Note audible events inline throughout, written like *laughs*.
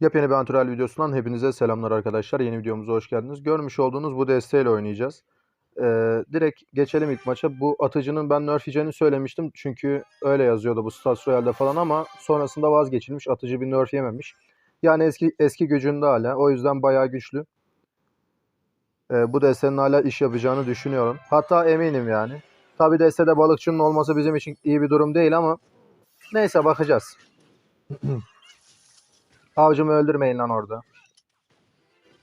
Yepyeni bir antrenör videosundan hepinize selamlar arkadaşlar. Yeni videomuza hoş geldiniz. Görmüş olduğunuz bu desteğiyle oynayacağız. Ee, direkt geçelim ilk maça. Bu atıcının ben nerf söylemiştim. Çünkü öyle yazıyordu bu Stats Royale'de falan ama sonrasında vazgeçilmiş. Atıcı bir nerf yememiş. Yani eski eski gücünde hala. O yüzden bayağı güçlü. Ee, bu destenin hala iş yapacağını düşünüyorum. Hatta eminim yani. Tabi destede balıkçının olması bizim için iyi bir durum değil ama neyse bakacağız. *clears throat* Avcımı öldürmeyin lan orada.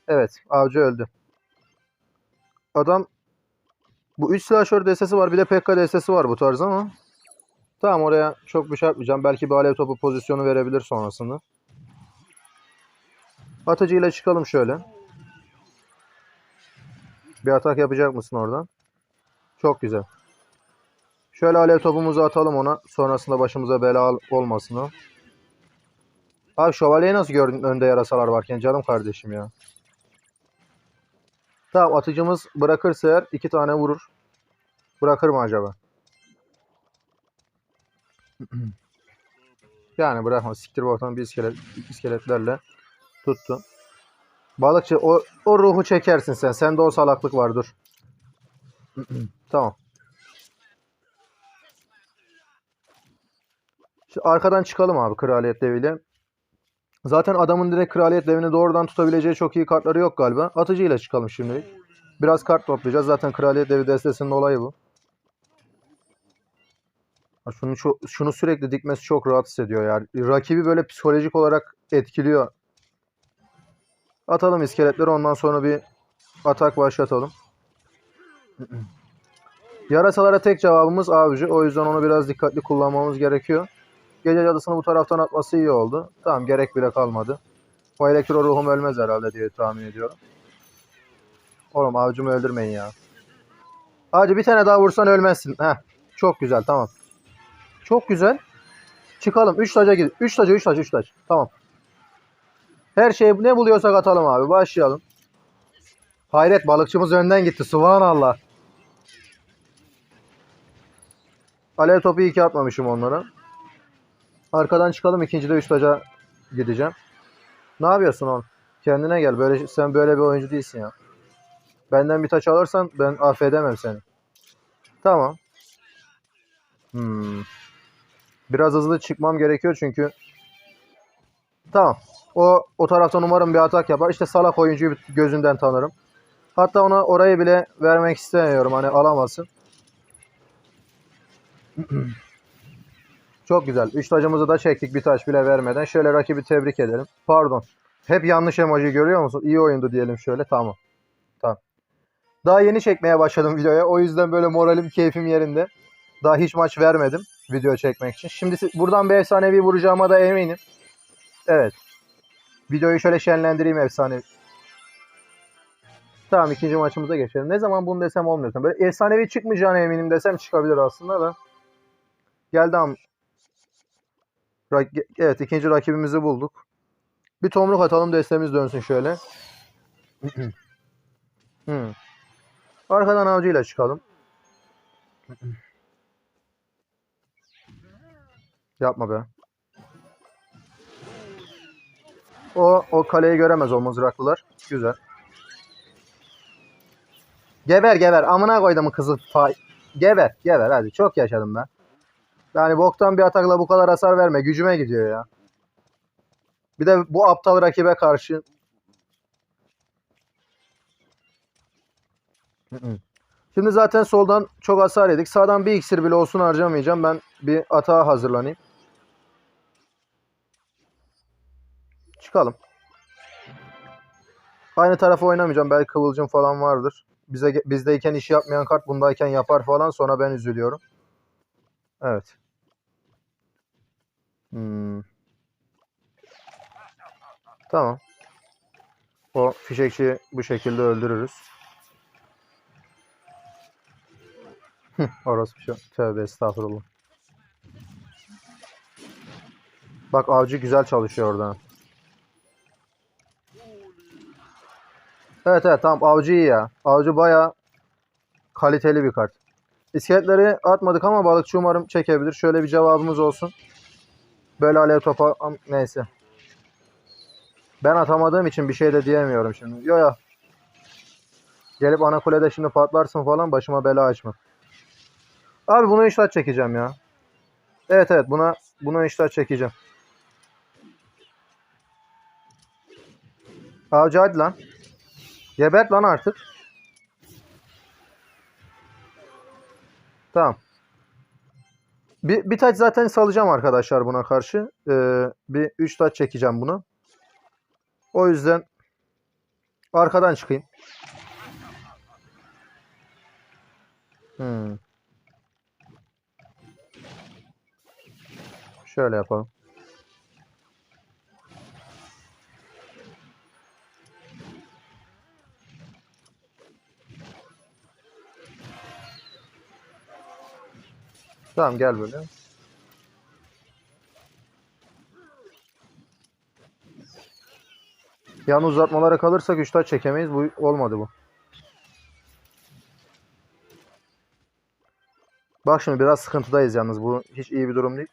Evet, avcı öldü. Adam bu 3 silahşör destesi var. Bir de PK destesi var bu tarz ama. Tamam oraya çok bir şey yapmayacağım. Belki bir alev topu pozisyonu verebilir sonrasında. Atıcıyla çıkalım şöyle. Bir atak yapacak mısın oradan? Çok güzel. Şöyle alev topumuzu atalım ona. Sonrasında başımıza bela olmasın o. Abi şövalyeyi nasıl gördün önde yarasalar varken canım kardeşim ya. Tamam atıcımız bırakırsa eğer iki tane vurur. Bırakır mı acaba? *clears throat* yani bırakma. Siktir bakalım bir iskelet, iskeletlerle tuttu. Balıkçı o, o ruhu çekersin sen. Sende o salaklık var dur. *clears throat* tamam. Şimdi arkadan çıkalım abi kraliyet deviyle. Zaten adamın direkt kraliyet devini doğrudan tutabileceği çok iyi kartları yok galiba. Atıcıyla çıkalım şimdi. Biraz kart toplayacağız. Zaten kraliyet devi destesinin olayı bu. Şunu, şu- şunu sürekli dikmesi çok rahatsız ediyor ya. Rakibi böyle psikolojik olarak etkiliyor. Atalım iskeletleri ondan sonra bir atak başlatalım. Yarasalara tek cevabımız avcı. O yüzden onu biraz dikkatli kullanmamız gerekiyor. Gece cadısını bu taraftan atması iyi oldu. Tamam gerek bile kalmadı. O elektro ruhum ölmez herhalde diye tahmin ediyorum. Oğlum avcımı öldürmeyin ya. Hacı bir tane daha vursan ölmezsin. Heh. Çok güzel tamam. Çok güzel. Çıkalım. 3 taca gidin. 3 taca 3 taca 3 taç. Tamam. Her şeyi ne buluyorsak atalım abi. Başlayalım. Hayret balıkçımız önden gitti. Subhanallah. Alev topu iyi ki atmamışım onlara. Arkadan çıkalım ikincide üst taca gideceğim. Ne yapıyorsun oğlum? Kendine gel. Böyle sen böyle bir oyuncu değilsin ya. Benden bir taç alırsan ben affedemem seni. Tamam. Hmm. Biraz hızlı çıkmam gerekiyor çünkü. Tamam. O o taraftan umarım bir atak yapar. İşte salak oyuncuyu gözünden tanırım. Hatta ona orayı bile vermek istemiyorum. Hani alamasın. *clears throat* Çok güzel. Üç tacımızı da çektik bir taş bile vermeden. Şöyle rakibi tebrik edelim. Pardon. Hep yanlış emoji görüyor musun? İyi oyundu diyelim şöyle. Tamam. Tamam. Daha yeni çekmeye başladım videoya. O yüzden böyle moralim, keyfim yerinde. Daha hiç maç vermedim video çekmek için. Şimdi buradan bir efsanevi vuracağıma da eminim. Evet. Videoyu şöyle şenlendireyim efsane. Tamam ikinci maçımıza geçelim. Ne zaman bunu desem olmuyor. Böyle efsanevi çıkmayacağına eminim desem çıkabilir aslında da. Geldi am. Evet ikinci rakibimizi bulduk. Bir tomruk atalım destemiz dönsün şöyle. *clears throat* Hmm. Arkadan avcıyla çıkalım. Yapma be. O o kaleyi göremez o mızraklılar. Güzel. Geber geber. Amına koydum kızı fa- Geber geber hadi. Çok yaşadım ben. Yani boktan bir atakla bu kadar hasar verme. Gücüme gidiyor ya. Bir de bu aptal rakibe karşı. Şimdi zaten soldan çok hasar yedik. Sağdan bir iksir bile olsun harcamayacağım. Ben bir atağa hazırlanayım. Çıkalım. Aynı tarafa oynamayacağım. Belki kıvılcım falan vardır. Bize bizdeyken iş yapmayan kart bundayken yapar falan. Sonra ben üzülüyorum. Evet. Tamam. O fişekçiyi bu şekilde öldürürüz. Orası bir şey. Tövbe estağfurullah. Bak avcı güzel çalışıyor orada. Evet evet tamam avcı iyi ya. Avcı baya kaliteli bir kart. İskeletleri atmadık ama balıkçı umarım çekebilir. Şöyle bir cevabımız olsun. Böyle alev topa neyse. Ben atamadığım için bir şey de diyemiyorum şimdi. Yo ya. Gelip ana kulede şimdi patlarsın falan başıma bela açma. Abi bunu işler çekeceğim ya. Evet evet buna bunu işler çekeceğim. Avcı hadi lan. Gebert lan artık. Tamam. Bir, bir taç zaten salacağım arkadaşlar buna karşı. Ee, bir 3 taç çekeceğim bunu. O yüzden arkadan çıkayım. Hmm. Şöyle yapalım. Tamam gel böyle. Yan uzatmalara kalırsak 3 taç çekemeyiz. Bu olmadı bu. Bak şimdi biraz sıkıntıdayız yalnız. Bu hiç iyi bir durum değil.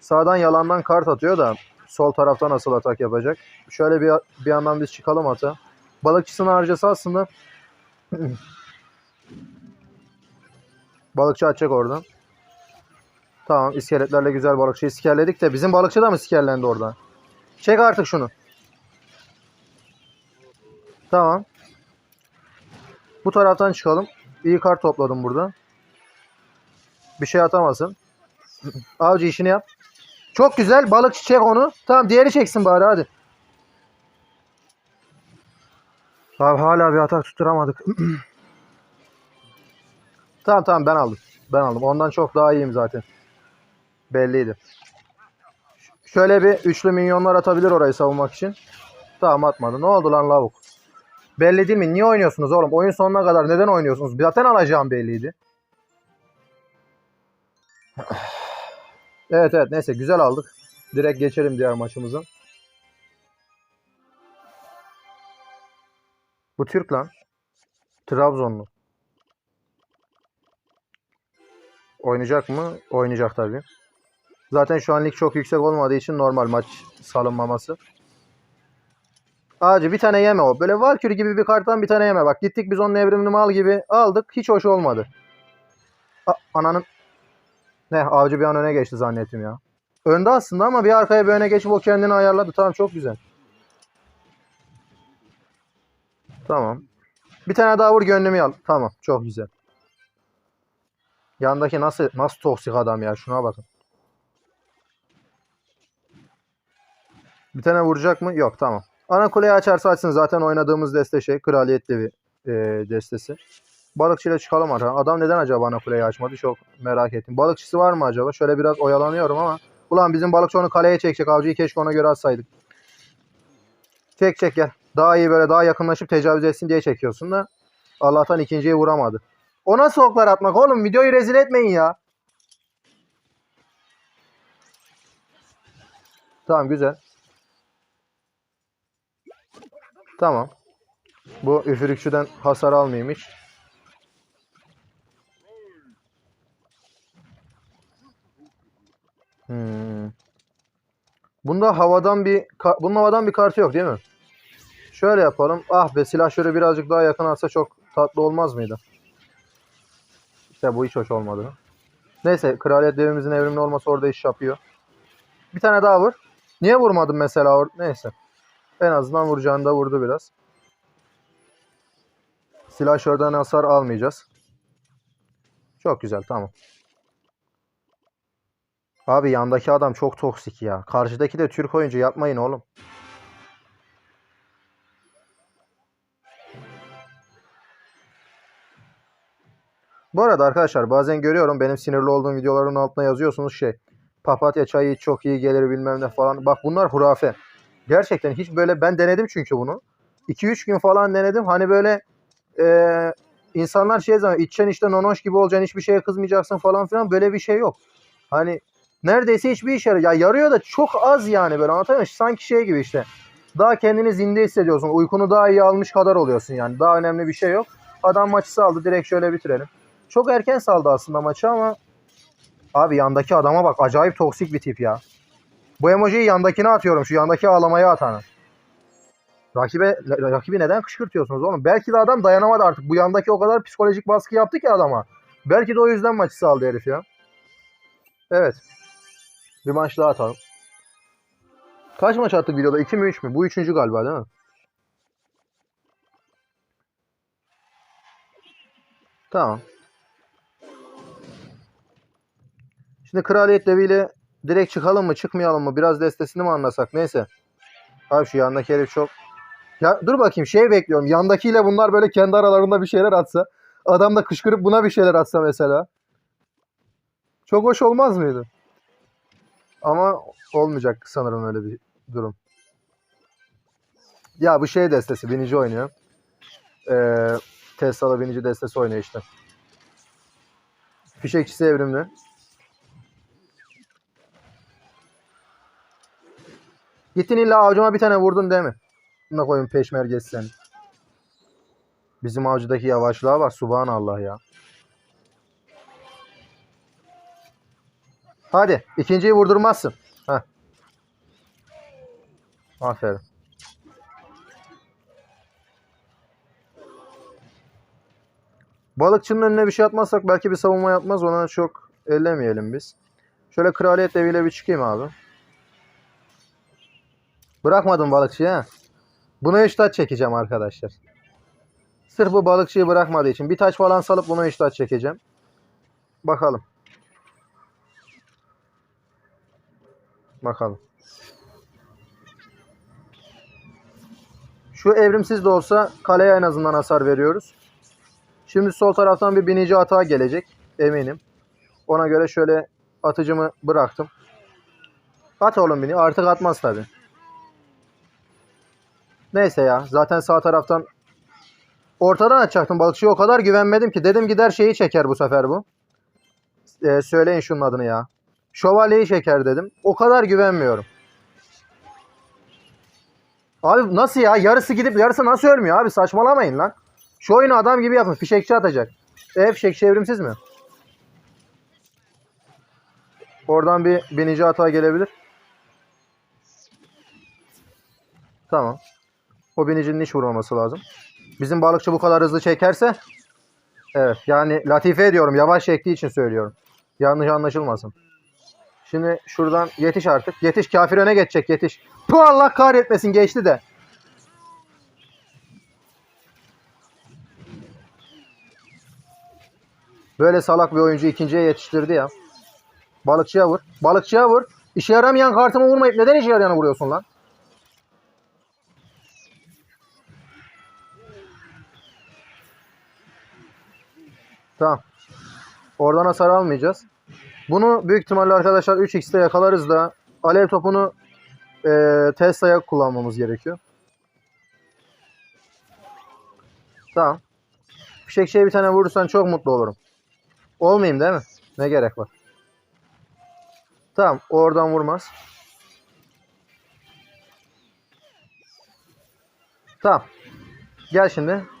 Sağdan yalandan kart atıyor da sol tarafta nasıl atak yapacak? Şöyle bir, bir yandan biz çıkalım ata. Balıkçısını harcası aslında *laughs* balıkçı atacak oradan. Tamam iskeletlerle güzel balıkçı iskelledik de bizim balıkçı da mı iskellendi oradan? Çek artık şunu. Tamam. Bu taraftan çıkalım. İyi kart topladım burada. Bir şey atamasın. Avcı işini yap. Çok güzel. Balıkçı çek onu. Tamam diğeri çeksin bari hadi. Abi hala bir atak tutturamadık. *clears throat* tamam tamam ben aldım. Ben aldım. Ondan çok daha iyiyim zaten. Belliydi. Şöyle bir üçlü minyonlar atabilir orayı savunmak için. Tamam atmadı. Ne oldu lan lavuk? Belli değil mi? Niye oynuyorsunuz oğlum? Oyun sonuna kadar neden oynuyorsunuz? Zaten alacağım belliydi. Evet evet neyse güzel aldık. Direkt geçelim diğer maçımıza. Bu Türk lan. Trabzonlu. Oynayacak mı? Oynayacak tabii. Zaten şu an lig çok yüksek olmadığı için normal maç salınmaması. Ağacı bir tane yeme o. Böyle Valkyrie gibi bir karttan bir tane yeme. Bak gittik biz onun evrimini mal gibi aldık. Hiç hoş olmadı. A- ananın. Ne avcı bir an öne geçti zannettim ya. Önde aslında ama bir arkaya bir öne geçip o kendini ayarladı. Tamam çok güzel. Tamam. Bir tane daha vur gönlümü al. Tamam çok güzel. Yandaki nasıl nasıl toksik adam ya şuna bakın. Bir tane vuracak mı? Yok tamam. Ana kuleyi açarsa açsın. Zaten oynadığımız deste şey. Kraliyetli bir e, destesi. Balıkçıyla çıkalım artık. Adam neden acaba ana kuleyi açmadı? Çok merak ettim. Balıkçısı var mı acaba? Şöyle biraz oyalanıyorum ama. Ulan bizim balıkçı onu kaleye çekecek. Avcıyı keşke ona göre atsaydık. Çek çek gel. Daha iyi böyle daha yakınlaşıp tecavüz etsin diye çekiyorsun da. Allah'tan ikinciyi vuramadı. O nasıl oklar atmak oğlum? Videoyu rezil etmeyin ya. Tamam güzel. Tamam. Bu üfürükçüden hasar almayayım hiç. Hmm. Bunda havadan bir bunun havadan bir kartı yok değil mi? Şöyle yapalım. Ah be silah birazcık daha yakın atsa çok tatlı olmaz mıydı? İşte bu hiç hoş olmadı. Neyse kraliyet devimizin evrimli olması orada iş yapıyor. Bir tane daha vur. Niye vurmadım mesela Neyse. En azından vuracağını da vurdu biraz. Silahşörden hasar almayacağız. Çok güzel tamam. Abi yandaki adam çok toksik ya. Karşıdaki de Türk oyuncu yapmayın oğlum. Bu arada arkadaşlar bazen görüyorum benim sinirli olduğum videoların altına yazıyorsunuz şey. Papatya çayı çok iyi gelir bilmem ne falan. Bak bunlar hurafe. Gerçekten hiç böyle ben denedim çünkü bunu. 2-3 gün falan denedim. Hani böyle eee, insanlar şey zaman içeceksin işte nonoş gibi olacaksın hiçbir şeye kızmayacaksın falan filan böyle bir şey yok. Hani neredeyse hiçbir işe yarıyor. Ya yarıyor da çok az yani böyle anlatayım? Sanki şey gibi işte. Daha kendini zinde hissediyorsun. Uykunu daha iyi almış kadar oluyorsun yani. Daha önemli bir şey yok. Adam maçı saldı. Direkt şöyle bitirelim. Çok erken saldı aslında maçı ama abi yandaki adama bak acayip toksik bir tip ya. Bu emojiyi yandakine atıyorum. Şu yandaki ağlamayı atanı. Rakibe, rakibi neden kışkırtıyorsunuz oğlum? Belki de adam dayanamadı artık. Bu yandaki o kadar psikolojik baskı yaptı ki adama. Belki de o yüzden maçı saldı herif ya. Evet. Bir maç daha atalım. Kaç maç attık videoda? 2 mi 3 mü? Bu üçüncü galiba değil mi? Tamam. Şimdi kraliyet deviyle direkt çıkalım mı çıkmayalım mı? Biraz destesini mi anlasak? Neyse. Abi şu yandaki herif çok... Ya dur bakayım şey bekliyorum. Yandakiyle bunlar böyle kendi aralarında bir şeyler atsa. Adam da kışkırıp buna bir şeyler atsa mesela. Çok hoş olmaz mıydı? Ama olmayacak sanırım öyle bir durum. Ya bu şey destesi. Binici oynuyor. Ee, Tesla'da binici destesi oynuyor işte. Fişekçisi evrimli. Gittin illa avcuma bir tane vurdun değil mi? Buna koyun peşmergesi seni. Bizim avcudaki yavaşlığa bak. Subhanallah ya. Hadi. ikinciyi vurdurmazsın. Heh. Aferin. Balıkçının önüne bir şey atmazsak belki bir savunma yapmaz. Ona çok ellemeyelim biz. Şöyle kraliyet eviyle bir çıkayım abi. Bırakmadım balıkçıyı ha. Buna 3 taç çekeceğim arkadaşlar. Sırf bu balıkçıyı bırakmadığı için. Bir taç falan salıp buna 3 taç çekeceğim. Bakalım. Bakalım. Şu evrimsiz de olsa kaleye en azından hasar veriyoruz. Şimdi sol taraftan bir binici atağa gelecek. Eminim. Ona göre şöyle atıcımı bıraktım. At oğlum beni. Artık atmaz tabi. Neyse ya. Zaten sağ taraftan ortadan atacaktım. Balıkçıya o kadar güvenmedim ki. Dedim gider şeyi çeker bu sefer bu. Ee, söyleyin şunun adını ya. Şövalyeyi çeker dedim. O kadar güvenmiyorum. Abi nasıl ya? Yarısı gidip yarısı nasıl ölmüyor abi? Saçmalamayın lan. Şu oyunu adam gibi yapın. Fişekçi atacak. E fişekçi evrimsiz mi? Oradan bir binici hata gelebilir. Tamam. O binicinin hiç vurmaması lazım. Bizim balıkçı bu kadar hızlı çekerse Evet yani latife ediyorum. Yavaş çektiği için söylüyorum. Yanlış anlaşılmasın. Şimdi şuradan yetiş artık. Yetiş kafir öne geçecek yetiş. Bu Allah kahretmesin geçti de. Böyle salak bir oyuncu ikinciye yetiştirdi ya. Balıkçıya vur. Balıkçıya vur. İşe yaramayan kartımı vurmayıp neden işe yarayanı vuruyorsun lan? Tamam. Oradan hasar almayacağız. Bunu büyük ihtimalle arkadaşlar 3x'te yakalarız da alev topunu e, Tesla'ya kullanmamız gerekiyor. Tamam. Fişekçiye bir tane vurursan çok mutlu olurum. Olmayayım değil mi? Ne gerek var? Tamam. Oradan vurmaz. Tamam. Gel şimdi.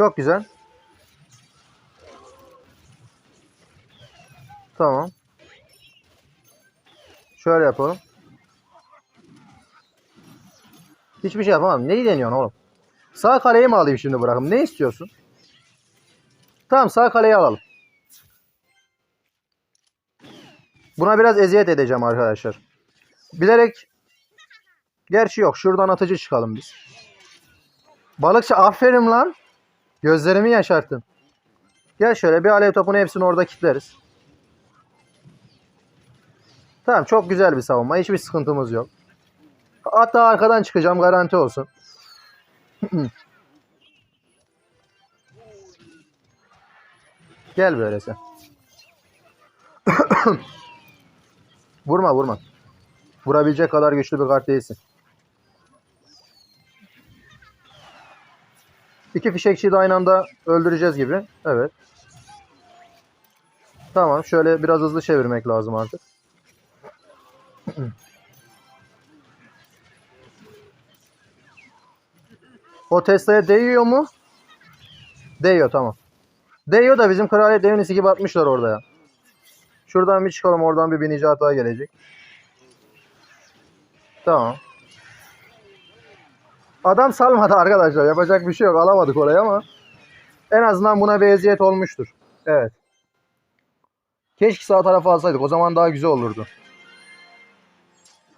Çok güzel. Tamam. Şöyle yapalım. Hiçbir şey yapamam. Neyi deniyorsun oğlum? Sağ kaleyi mi alayım şimdi bırakım? Ne istiyorsun? Tamam sağ kaleyi alalım. Buna biraz eziyet edeceğim arkadaşlar. Bilerek Gerçi yok. Şuradan atıcı çıkalım biz. Balıkçı aferin lan. Gözlerimi yaşarttın. Gel şöyle bir alev topunu hepsini orada kilitleriz. Tamam çok güzel bir savunma. Hiçbir sıkıntımız yok. Hatta arkadan çıkacağım garanti olsun. *clears throat* Gel böyle sen. *clears throat* vurma vurma. Vurabilecek kadar güçlü bir kart değilsin. İki fişekçiyi de aynı anda öldüreceğiz gibi. Evet. Tamam şöyle biraz hızlı çevirmek lazım artık. O Tesla'ya değiyor mu? Değiyor tamam. Değiyor da bizim kraliyet devinisi gibi atmışlar orada ya. Şuradan bir çıkalım oradan bir binici hata gelecek. Tamam. Adam salmadı arkadaşlar. Yapacak bir şey yok. Alamadık orayı ama en azından buna bir eziyet olmuştur. Evet. Keşke sağ tarafa alsaydık. O zaman daha güzel olurdu.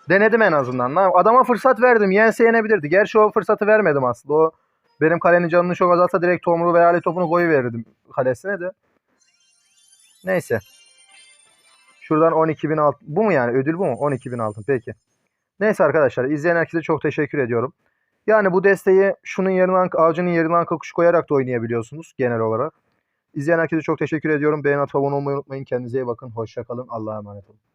Denedim en azından. Adama fırsat verdim. Yense yenebilirdi. Gerçi o fırsatı vermedim aslında. O benim kalenin canını çok azaltsa direkt tomruğu veya ali topunu koyuverirdim kalesine de. Neyse. Şuradan 12.000 altın. Bu mu yani? Ödül bu mu? 12.000 altın. Peki. Neyse arkadaşlar. izleyen herkese çok teşekkür ediyorum. Yani bu desteği şunun yerine avcının yerine anka kuş koyarak da oynayabiliyorsunuz genel olarak. İzleyen herkese çok teşekkür ediyorum. Beğen atıp abone olmayı unutmayın. Kendinize iyi bakın. Hoşçakalın. Allah'a emanet olun.